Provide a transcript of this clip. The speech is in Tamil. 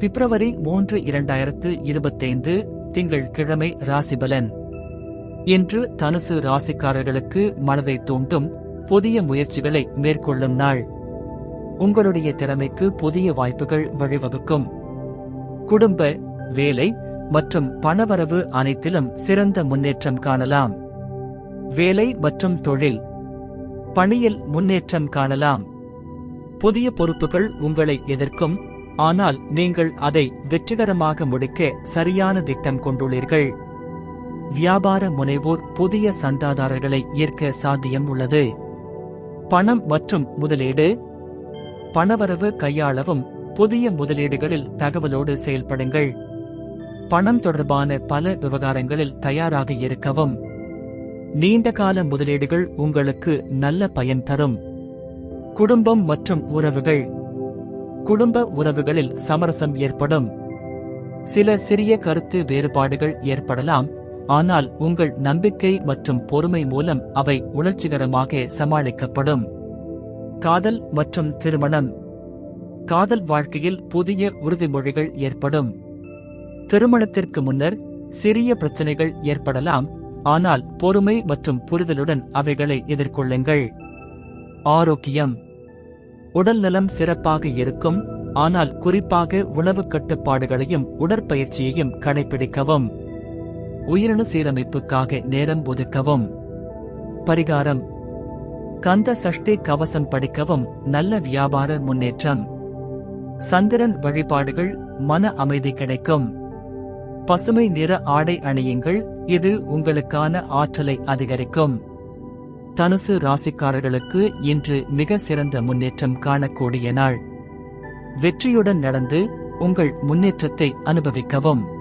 பிப்ரவரி மூன்று இரண்டாயிரத்து இருபத்தைந்து திங்கள் கிழமை ராசிபலன். இன்று தனுசு ராசிக்காரர்களுக்கு மனதை தூண்டும் புதிய முயற்சிகளை மேற்கொள்ளும் நாள். உங்களுடைய திறமைக்கு புதிய வாய்ப்புகள் வழிவகுக்கும். குடும்ப வேலை மற்றும் பணவரவு அனைத்திலும் சிறந்த முன்னேற்றம் காணலாம். வேலை மற்றும் தொழில். பணியில் முன்னேற்றம் காணலாம். புதிய பொறுப்புகள் உங்களை எதிர்க்கும் ஆனால் நீங்கள் அதை வெற்றிகரமாக முடிக்க சரியான திட்டம் கொண்டுள்ளீர்கள். வியாபார முனைவோர் புதிய சந்தாதாரர்களை ஈர்க்க சாத்தியம் உள்ளது. பணம் மற்றும் முதலீடு. பணவரவு கையாளவும் புதிய முதலீடுகளில் தகவலோடு செயல்படுங்கள். பணம் தொடர்பான பல விவகாரங்களில் தயாராக இருக்கவும். நீண்டகால முதலீடுகள் உங்களுக்கு நல்ல பயன் தரும். குடும்பம் மற்றும் உறவுகள். குடும்ப உறவுகளில் சமரசம் ஏற்படும். சில சிறிய கருத்து வேறுபாடுகள் ஏற்படலாம் ஆனால் உங்கள் நம்பிக்கை மற்றும் பொறுமை மூலம் அவை உணர்ச்சிகரமாக சமாளிக்கப்படும். காதல் மற்றும் திருமணம். காதல் வாழ்க்கையில் புதிய உறுதிமொழிகள் ஏற்படும். திருமணத்திற்கு முன்னர் சிறிய பிரச்சனைகள் ஏற்படலாம் ஆனால் பொறுமை மற்றும் புரிதலுடன் அவைகளை எதிர்கொள்ளுங்கள். ஆரோக்கியம். உடல்நலம் சிறப்பாக இருக்கும் ஆனால் குறிப்பாக உணவு கட்டுப்பாடுகளையும் உடற்பயிற்சியையும் கடைபிடிக்கவும் உயிரணு சீரமைப்புக்காக நேரம் ஒதுக்கவும். பரிகாரம். கந்த சஷ்டி கவசம் படிக்கவும் நல்ல வியாபார முன்னேற்றம். சந்திரன் வழிபாடுகள் மன அமைதி கிடைக்கும். பசுமை நிற ஆடை அணியுங்கள் இது உங்களுக்கான ஆற்றலை அதிகரிக்கும். தனுசு ராசிக்காரர்களுக்கு இன்று மிக சிறந்த முன்னேற்றம் காணக்கூடிய நாள். வெற்றியுடன் நடந்து உங்கள் முன்னேற்றத்தை அனுபவிக்கவும்.